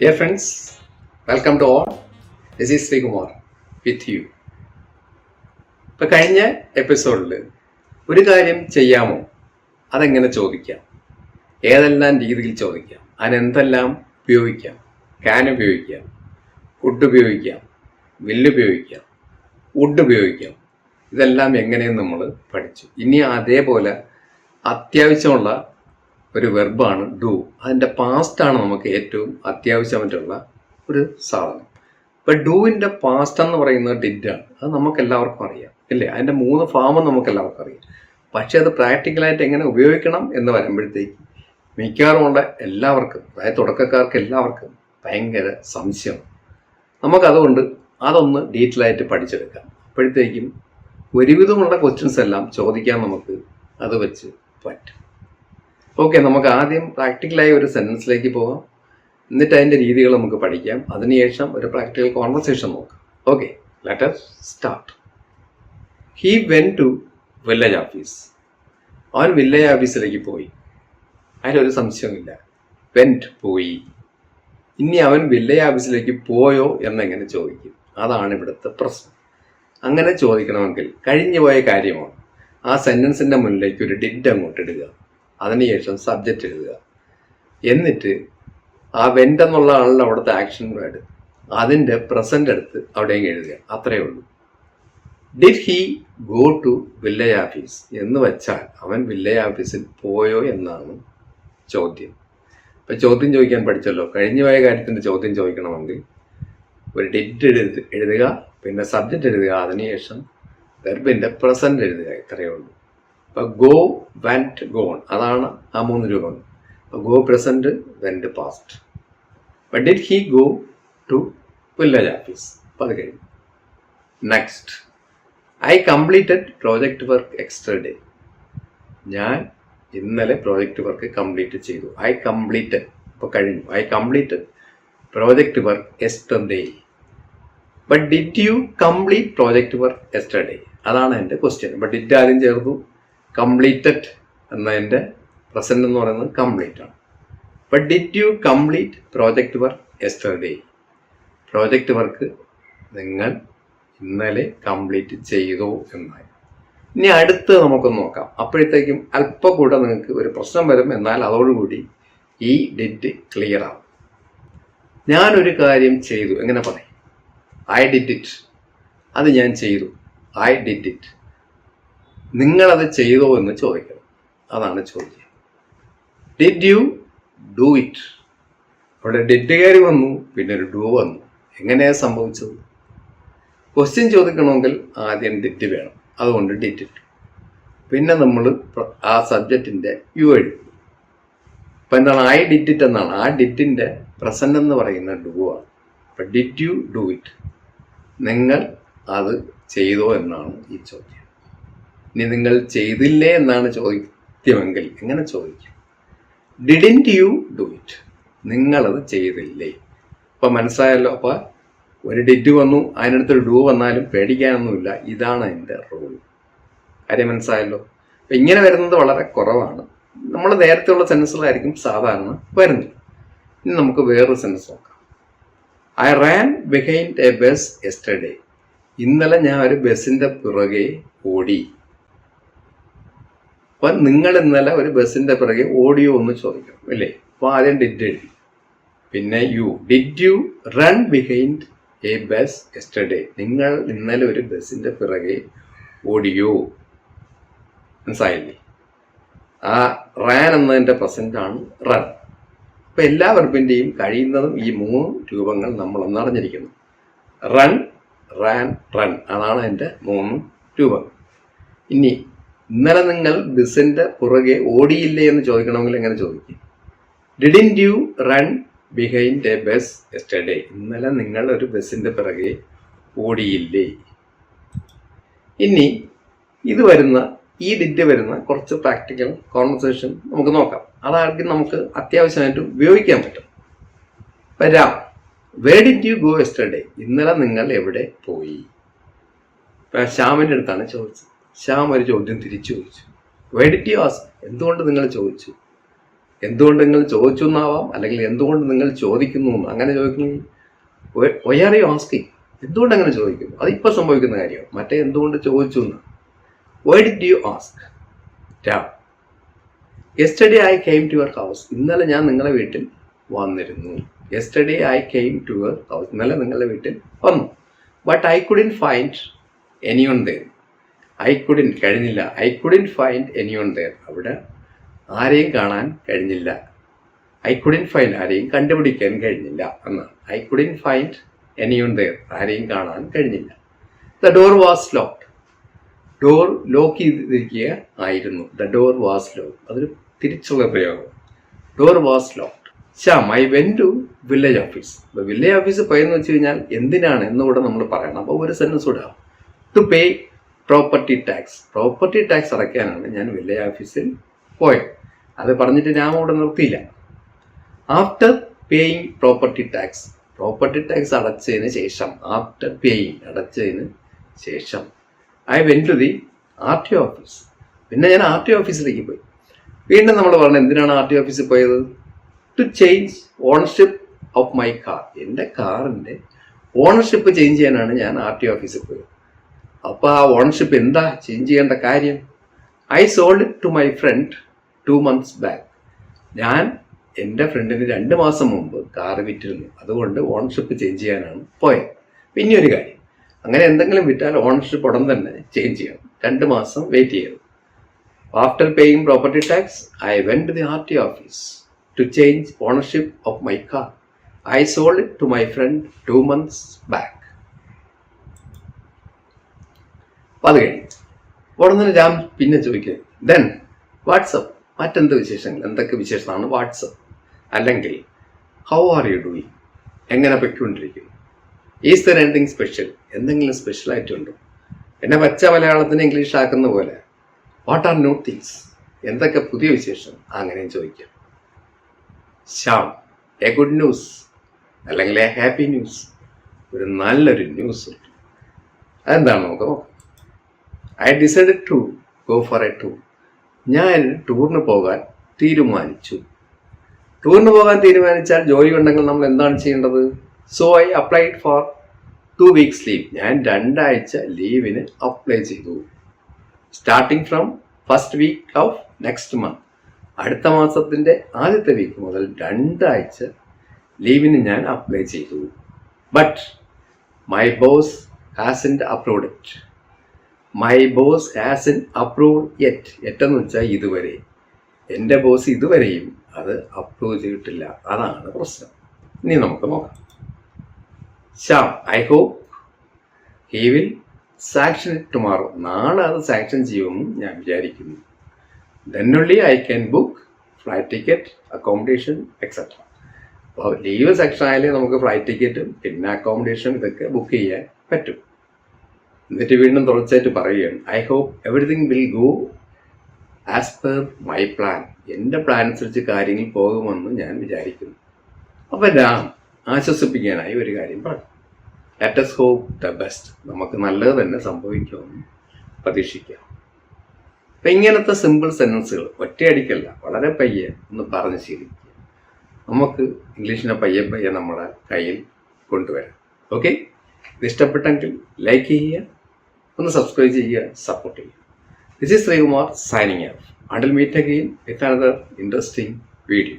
Dear friends welcome to all This is Sreekumar with you. ഇപ്പൊ കഴിഞ്ഞ എപ്പിസോഡിൽ ഒരു കാര്യം ചെയ്യാമോ? അതെങ്ങനെ ചോദിക്കാം? ഏതെല്ലാം രീതിയിൽ ചോദിക്കാം? അതിനെന്തെല്ലാം ഉപയോഗിക്കാം? ക്യാൻ ഉപയോഗിക്കാം ഫുഡ് ഉപയോഗിക്കാം വില്ല് ഉപയോഗിക്കാം വുഡ് ഉപയോഗിക്കാം. ഇതെല്ലാം എങ്ങനെയെന്ന് നമ്മൾ പഠിച്ചു. ഇനി അതേപോലെ അത്യാവശ്യമുള്ള ഒരു വെർബാണ് ഡു. അതിന്റെ പാസ്റ്റാണ് നമുക്ക് ഏറ്റവും അത്യാവശ്യമായിട്ടുള്ള ഒരു സാധനം. ഇപ്പം ഡൂവിന്റെ പാസ്റ്റ് എന്ന് പറയുന്നത് ഡിഡാണ് അത് നമുക്ക് എല്ലാവർക്കും അറിയാം ഇല്ലേ? അതിന്റെ മൂന്ന് ഫാമും നമുക്ക് എല്ലാവർക്കും അറിയാം. പക്ഷേ അത് പ്രാക്ടിക്കലായിട്ട് എങ്ങനെ ഉപയോഗിക്കണം എന്ന് വരുമ്പോഴത്തേക്ക് മിക്കവാറുമുള്ള എല്ലാവർക്കും അതായത് തുടക്കക്കാർക്ക് എല്ലാവർക്കും ഭയങ്കര സംശയം. നമുക്കതുകൊണ്ട് അതൊന്ന് ഡീറ്റെയിൽ ആയിട്ട് പഠിച്ചെടുക്കാം. അപ്പോഴത്തേക്കും ഒരുവിധമുള്ള ക്വസ്റ്റ്യൻസ് എല്ലാം ചോദിക്കാൻ നമുക്ക് അത് വെച്ച് പറ്റും. ഓക്കെ നമുക്ക് ആദ്യം പ്രാക്ടിക്കലായി ഒരു സെന്റൻസിലേക്ക് പോകാം. എന്നിട്ട് അതിന്റെ രീതികൾ നമുക്ക് പഠിക്കാം. അതിനുശേഷം ഒരു പ്രാക്ടിക്കൽ കോൺവെർസേഷൻ നോക്കാം. Okay letter start he went to village office അവൻ വില്ലേജ് ഓഫീസിലേക്ക് പോയി. അതിലൊരു സംശയമില്ല വെന്റ് പോയി. ഇനി അവൻ വില്ലേജ് ഓഫീസിലേക്ക് പോയോ എന്നെങ്ങനെ ചോദിക്കും? അതാണ് ഇവിടുത്തെ പ്രശ്നം. അങ്ങനെ ചോദിക്കണമെങ്കിൽ കഴിഞ്ഞു പോയ കാര്യമാണ്. ആ സെന്റൻസിന്റെ മുന്നിലേക്ക് ഒരു ഡിഡ് അങ്ങോട്ട് ഇടുക. അതിനുശേഷം സബ്ജക്റ്റ് എഴുതുക. എന്നിട്ട് ആ വെന്റ് എന്നുള്ള ആളുടെ അവിടുത്തെ ആക്ഷൻ വേർഡ് അതിന്റെ പ്രസന്റ് എടുത്ത് അവിടെയും എഴുതുക. അത്രയേ ഉള്ളൂ. Did he go to village office എന്ന് വെച്ചാൽ അവൻ വില്ലേജ് ഓഫീസിൽ പോയോ എന്നാണ് ചോദ്യം. ഇപ്പം ചോദ്യം ചോദിക്കാൻ പഠിച്ചല്ലോ. കഴിഞ്ഞു പോയ കാര്യത്തിന്റെ ചോദ്യം ചോദിക്കണമെങ്കിൽ ഒരു ഡിറ്റ് എഴുതുക പിന്നെ സബ്ജക്റ്റ് എഴുതുക അതിനുശേഷം വെർബിന്റെ പ്രസന്റ് എഴുതുക. ഇത്രയേ ഉള്ളൂ. അപ്പോൾ ഗോ വെന്റ് ഗോൺ. അതാണ് ആ മൂന്ന് രൂപങ്ങൾ. Go present went past. But did he go to village office അപ്പോൾ അത് കഴിഞ്ഞു. Next. I completed project work yesterday. ഞാൻ ഇന്നലെ പ്രോജക്റ്റ് വർക്ക് കംപ്ലീറ്റ് ചെയ്തു. ഐ കംപ്ലീറ്റ് ഇപ്പോൾ കഴിഞ്ഞു. I complete project work yesterday but did you complete project work yesterday അതാണ് എന്റെ ക്വസ്റ്റ്യൻ ബട്ട് ഡിഡ് ആദ്യം ചേർന്നു? കംപ്ലീറ്റഡ് എന്നതിന്റെ പ്രസന്റ് എന്ന് പറയുന്നത് കംപ്ലീറ്റ് ആണ്. But did you complete project work yesterday project work നിങ്ങൾ ഇന്നലെ കംപ്ലീറ്റ് ചെയ്തോ എന്നായി. ഇനി അടുത്ത് നമുക്കൊന്ന് നോക്കാം. അപ്പോഴത്തേക്കും അല്പം കൂടെ നിങ്ങൾക്ക് ഒരു പ്രശ്നം വരും. എന്നാൽ അതോടുകൂടി ഈ ഡിറ്റ് ക്ലിയർ ആവും. ഞാനൊരു കാര്യം ചെയ്തു. എങ്ങനെ പറയും? ഐ ഡിറ്റ് ഇറ്റ് അത് ഞാൻ ചെയ്തു. ഐ ഡിറ്റ് ഇറ്റ് നിങ്ങളത് ചെയ്തോ എന്ന് ചോദിക്കണം. അതാണ് ചോദ്യം. ഡിഡ് യു ഡു ഇറ്റ് അവിടെ ഡിഡ് കയറി വന്നു പിന്നെ ഒരു ഡു വന്നു. എങ്ങനെയാണ് സംഭവിച്ചത്? ക്വസ്റ്റ്യൻ ചോദിക്കണമെങ്കിൽ ആദ്യം ഡിറ്റ് വേണം. അതുകൊണ്ട് ഡിറ്റ് പിന്നെ നമ്മൾ ആ സബ്ജക്റ്റിന്റെ യു എഴുതും ഇപ്പം എന്താണ്? ഐ ഡിറ്റ് ഇറ്റ് എന്നാണ്. ആ ഡിറ്റിന്റെ പ്രസന്റ് എന്ന് പറയുന്ന ഡു ആണ്. അപ്പം ഡിറ്റ് യു ഡു ഇറ്റ് നിങ്ങൾ അത് ചെയ്തോ എന്നാണ് ഈ ചോദ്യം. ഇനി നിങ്ങൾ ചെയ്തില്ലേ എന്നാണ് ചോദ്യമെങ്കിൽ എങ്ങനെ ചോദിക്കും. ഡിഡിന്റ് യു ഡു ഇറ്റ് നിങ്ങളത് ചെയ്തില്ലേ? അപ്പം മനസ്സായല്ലോ അപ്പോൾ ഒരു ഡിറ്റ് വന്നു അതിനടുത്തൊരു ഡു വന്നാലും പേടിക്കാനൊന്നുമില്ല. ഇതാണ് എന്റെ റൂൾ കാര്യം മനസ്സായല്ലോ അപ്പം ഇങ്ങനെ വരുന്നത് വളരെ കുറവാണ്. നമ്മൾ നേരത്തെയുള്ള സെൻസുകളായിരിക്കും സാധാരണ വരുന്നത്. ഇനി നമുക്ക് വേറൊരു സെൻസ് നോക്കാം. I ran behind a bus yesterday ഇന്നലെ ഞാൻ ഒരു ബസ്സിന്റെ പുറകെ ഓടി. അപ്പം നിങ്ങൾ ഇന്നലെ ഒരു ബസ്സിന്റെ പിറകെ ഓഡിയോ ഒന്ന് ചോദിക്കണം അല്ലേ അപ്പോൾ ആദ്യം ഡിഡ് എഴുതി. പിന്നെ you did you run behind a bus yesterday നിങ്ങൾ ഇന്നലെ ഒരു ബസ്സിന്റെ പിറകെ ഓടിയോ മനസ്സായില്ലേ ആ റാൻ എന്നതിന്റെ പ്രസന്റ് ആണ് റൺ അപ്പം എല്ലാ വെർബിന്റെയും കഴിയുന്നതും ഈ മൂന്ന് രൂപങ്ങൾ നമ്മൾ ഒന്നറിഞ്ഞിരിക്കുന്നു റൺ റാൻ റൺ അതാണ് എന്റെ മൂന്ന് രൂപങ്ങൾ. ഇനി ഇന്നലെ നിങ്ങൾ ബസ്സിന്റെ പുറകെ ഓടിയില്ലേ എന്ന് ചോദിക്കണമെങ്കിൽ എങ്ങനെ ചോദിക്കും? Didn't you run behind a bus yesterday ഇന്നലെ നിങ്ങൾ ഒരു ബസ്സിന്റെ പിറകെ ഓടിയില്ലേ? ഇനി ഇത് വരുന്ന ഈ ഡിറ്റ് വരുന്ന കുറച്ച് പ്രാക്ടിക്കൽ കോൺവെർസേഷൻ നമുക്ക് നോക്കാം. അതായിരിക്കും നമുക്ക് അത്യാവശ്യമായിട്ട് ഉപയോഗിക്കാൻ പറ്റും. വരാം. Where did you go yesterday ഇന്നലെ നിങ്ങൾ എവിടെ പോയി? ശ്യാമിന്റെ അടുത്താണ് ചോദിച്ചത്. ശ്യാം ഒരു ചോദ്യം തിരിച്ചു ചോദിച്ചു. വേ ഡിഡ് യു ആസ് എന്തുകൊണ്ട് നിങ്ങൾ ചോദിച്ചു? എന്തുകൊണ്ട് നിങ്ങൾ ചോദിച്ചു എന്നാവാം? അല്ലെങ്കിൽ എന്തുകൊണ്ട് നിങ്ങൾ ചോദിക്കുന്നു അങ്ങനെ ചോദിക്കുന്നു. ഒയാർ യു എന്തുകൊണ്ട് അങ്ങനെ ചോദിക്കുന്നു? അതിപ്പോൾ സംഭവിക്കുന്ന കാര്യമാണ് മറ്റേ എന്തുകൊണ്ട് ചോദിച്ചു എന്ന്? Why did you ask Ram yesterday I came to your house ഇന്നലെ ഞാൻ നിങ്ങളെ വീട്ടിൽ വന്നിരുന്നു. Yesterday I came to your house ഇന്നലെ നിങ്ങളുടെ വീട്ടിൽ വന്നു. But I couldn't find anyone there I couldn't കഴിഞ്ഞില്ല. I couldn't find anyone there അവിടെ ആരെയും കാണാൻ കഴിഞ്ഞില്ല. ഐ കുഡിൻ ഫൈൻഡ് ആരെയും കണ്ടുപിടിക്കാൻ കഴിഞ്ഞില്ല എന്നാണ്. I couldn't find anyone there ആരെയും കാണാൻ കഴിഞ്ഞില്ല. The door was locked door lock ചെയ്തിരിക്കുക ആയിരുന്നു. ദ ഡോർ വാസ് ലോക്ക് അതൊരു തിരിച്ചുള്ള പ്രയോഗം. Door was locked Shyam I went to village office അപ്പോൾ വില്ലേജ് ഓഫീസ് പോയെന്ന് വെച്ച് കഴിഞ്ഞാൽ എന്തിനാണ് എന്നുകൂടെ നമ്മൾ പറയണം. അപ്പോൾ ഒരു സെന്റൻസ് കൂടെ to pay property tax property tax അടയ്ക്കാനാണ് ഞാൻ വില്ലേജ് ഓഫീസിൽ പോയത്. അത് പറഞ്ഞിട്ട് ഞാൻ അവിടെ നിർത്തിയില്ല. After paying property tax property tax അടച്ചതിന് ശേഷം ആഫ്റ്റർ പേയിങ് അടച്ചതിന് ശേഷം I went to the R T office പിന്നെ ഞാൻ ആർ ടി ഓഫീസിലേക്ക് പോയി. വീണ്ടും നമ്മൾ പറഞ്ഞു എന്തിനാണ് ആർ ടി ഓഫീസിൽ പോയത്? To change ownership of my car എന്റെ കാറിന്റെ ഓണർഷിപ്പ് ചേഞ്ച് ചെയ്യാനാണ് ഞാൻ ആർ ടി ഓഫീസിൽ പോയത്. അപ്പോൾ ആ ഓണർഷിപ്പ് എന്താ? ചേഞ്ച് ചെയ്യേണ്ട കാര്യം? I sold to my friend two months back ഞാൻ എന്റെ ഫ്രണ്ടിന് രണ്ട് മാസം മുമ്പ് കാർ വിറ്റിരുന്നു. അതുകൊണ്ട് ഓണർഷിപ്പ് ചേഞ്ച് ചെയ്യാനാണ് പോയത് പിന്നെ ഒരു കാര്യം. അങ്ങനെ എന്തെങ്കിലും വിറ്റാൽ ഓണർഷിപ്പ് ഉടൻ തന്നെ ചേഞ്ച് ചെയ്യണം. രണ്ട് മാസം വെയിറ്റ് ചെയ്യണം. After paying property tax I went to the R T office to change ownership of my car I sold to my friend two months back അപ്പം അത് കഴിഞ്ഞു. ഉടനെ രാം പിന്നെ ചോദിക്കുക ദെൻ വാട്സപ്പ് മറ്റെന്ത് വിശേഷങ്ങൾ? എന്തൊക്കെ വിശേഷമാണ് വാട്സപ്പ് അല്ലെങ്കിൽ ഹൗ ആർ യു ഡൂയിങ് എങ്ങനെ പൊയ്ക്കൊണ്ടിരിക്കുന്നു? ഈസ് ദർ എന്തെങ്കിലും സ്പെഷ്യൽ എന്തെങ്കിലും സ്പെഷ്യൽ ആയിട്ടുണ്ടോ? എന്നെ പച്ച മലയാളത്തിന് ഇംഗ്ലീഷ് ആക്കുന്ന പോലെ വാട്ട് ആർ ന്യൂ തിങ്സ് എന്തൊക്കെ പുതിയ വിശേഷം? അങ്ങനെയും ചോദിക്കാം. ശ്യാം എ ഗുഡ് ന്യൂസ് അല്ലെങ്കിൽ എ ഹാപ്പി ന്യൂസ് ഒരു നല്ലൊരു ന്യൂസ് അതെന്താണ് നമുക്ക് നോക്കാം. I decide to go for a tour ഞാൻ ടൂറിന് പോകാൻ തീരുമാനിച്ചു. ടൂറിന് പോകാൻ തീരുമാനിച്ചാൽ ജോലി ഉണ്ടെങ്കിൽ നമ്മൾ എന്താണ് ചെയ്യേണ്ടത്? So I applied for two weeks leave ഞാൻ രണ്ടാഴ്ച ലീവിന് അപ്ലൈ ചെയ്തു. Starting from first week of next month അടുത്ത മാസത്തിന്റെ ആദ്യത്തെ വീക്ക് മുതൽ രണ്ടാഴ്ച ലീവിന് ഞാൻ അപ്ലൈ ചെയ്തു. But my boss has in upload it my boss hasn't approved yet എറ്റെന്ന് വെച്ചാൽ ഇതുവരെ. എന്റെ ബോസ് ഇതുവരെയും അത് അപ്രൂവ് ചെയ്തിട്ടില്ല. അതാണ് പ്രശ്നം. ഇനി നമുക്ക് നോക്കാം. Shyam I hope he will sanction tomorrow നാളെ അത് സാങ്ഷൻ ചെയ്യുമെന്ന് ഞാൻ വിചാരിക്കുന്നു. Then I can book flight ticket accommodation etcetera അപ്പോൾ ലീവ് സെക്ഷൻ ആയാലേ നമുക്ക് ഫ്ലൈറ്റ് ടിക്കറ്റും പിന്നെ അക്കോമഡേഷൻ ഇതൊക്കെ ബുക്ക് ചെയ്യാൻ പറ്റും. എന്നിട്ട് വീണ്ടും തുടർച്ചയായിട്ട് പറയുകയാണ് I hope everything will go as per my plan എന്റെ പ്ലാൻ അനുസരിച്ച് കാര്യങ്ങൾ പോകുമെന്ന് ഞാൻ വിചാരിക്കുന്നു. അപ്പം രാം ആശ്വസിപ്പിക്കാനായി ഒരു കാര്യം പറഞ്ഞു. ലെറ്റസ് ഹോപ്പ് ദ ബെസ്റ്റ് നമുക്ക് നല്ലത് തന്നെ സംഭവിക്കുമെന്ന് പ്രതീക്ഷിക്കാം. അപ്പം ഇങ്ങനത്തെ സിമ്പിൾ സെന്റൻസുകൾ ഒറ്റയടിക്കല്ല വളരെ പയ്യെ ഒന്ന് പറഞ്ഞ് ശീലിക്കുക. നമുക്ക് ഇംഗ്ലീഷിനെ പയ്യെ പയ്യെ നമ്മുടെ കയ്യിൽ കൊണ്ടുവരാം. ഓക്കെ ഇത് ഇഷ്ടപ്പെട്ടെങ്കിൽ ലൈക്ക് ചെയ്യുക ഒന്ന് സബ്സ്ക്രൈബ് ചെയ്യുക സപ്പോർട്ട് ചെയ്യുക. This is Sreekumar signing off until meet again with another interesting video